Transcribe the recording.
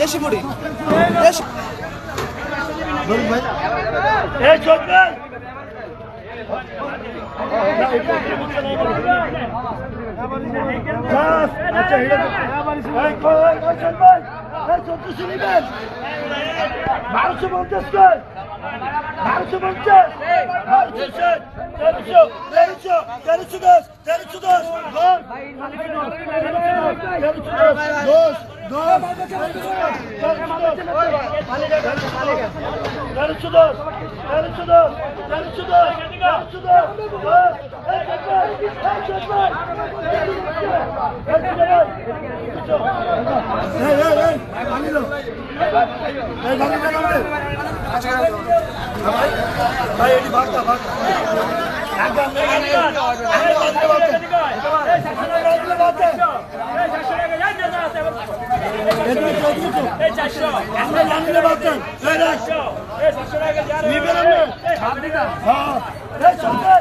দেশি মুড়ি বারোশো পঞ্চাশ কর বারোশো পঞ্চাশ বারোশো তেরোশো তেরোশো তেরোশো দশ তেরোশো দশ ভাগটা ভাগটা নিবেন হ্যাঁ